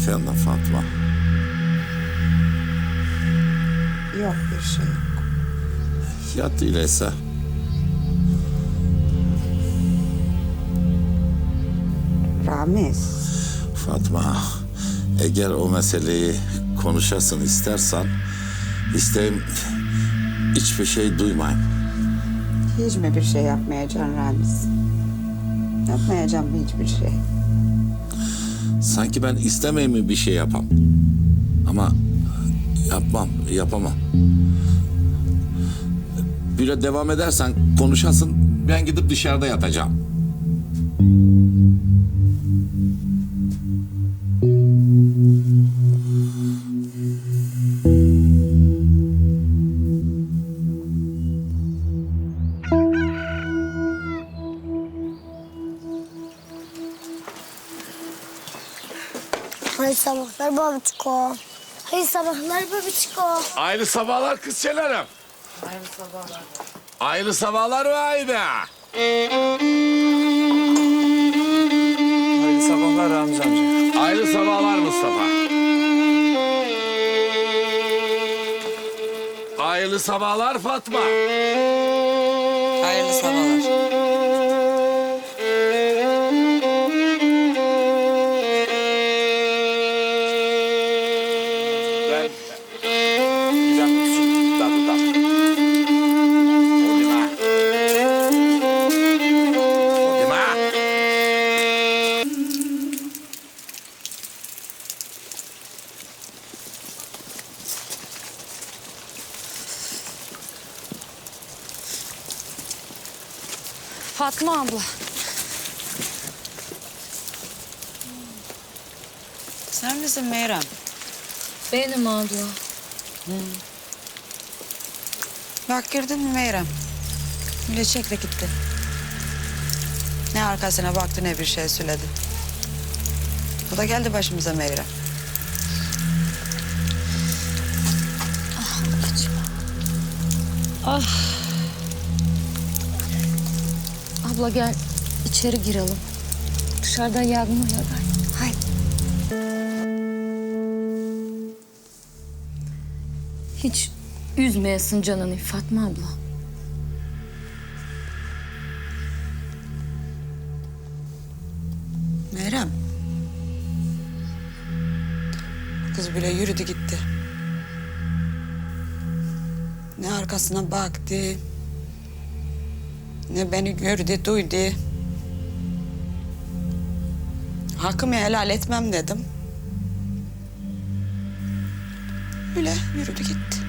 Efendim Fatma. Yok bir şey yok. Yat öyleyse. Ramiz. Fatma, eğer o meseleyi konuşasın istersen, isteğim hiçbir şey duymayayım. Hiç mi bir şey yapmayacaksın Ramiz? Yapmayacağım hiçbir şey. Sanki ben istemeyeyim mi bir şey yapam. Ama yapmam, yapamam. Böyle devam edersen konuşasın, ben gidip dışarıda yatacağım. Hayır sabahlar babiçko. Hayır sabahlar babiçko. Ayrı sabahlar kız çelerim. Ayrı sabahlar. Ayrı sabahlar vay be. Hayırlı sabahlar Ramiz amca. Ayrı sabahlar Mustafa. Hayırlı sabahlar Fatma. Hayırlı sabahlar. Fatma abla. Sen misin Meyrem? Benim abla. Bak girdin mi Meyrem? Öyle çekle gitti. Ne arkasına baktı ne bir şey söyledi. Bu da geldi başımıza Meyrem. Abla gel içeri girelim. Dışarıda yağmur yağar. Haydi. Hiç üzmeyesin canını Fatma abla. Meyrem. Kız bile yürüdü gitti. Ne arkasına baktı. Ne beni gördü, duydu. Hakkımı helal etmem dedim. Öyle yürüdü gitti.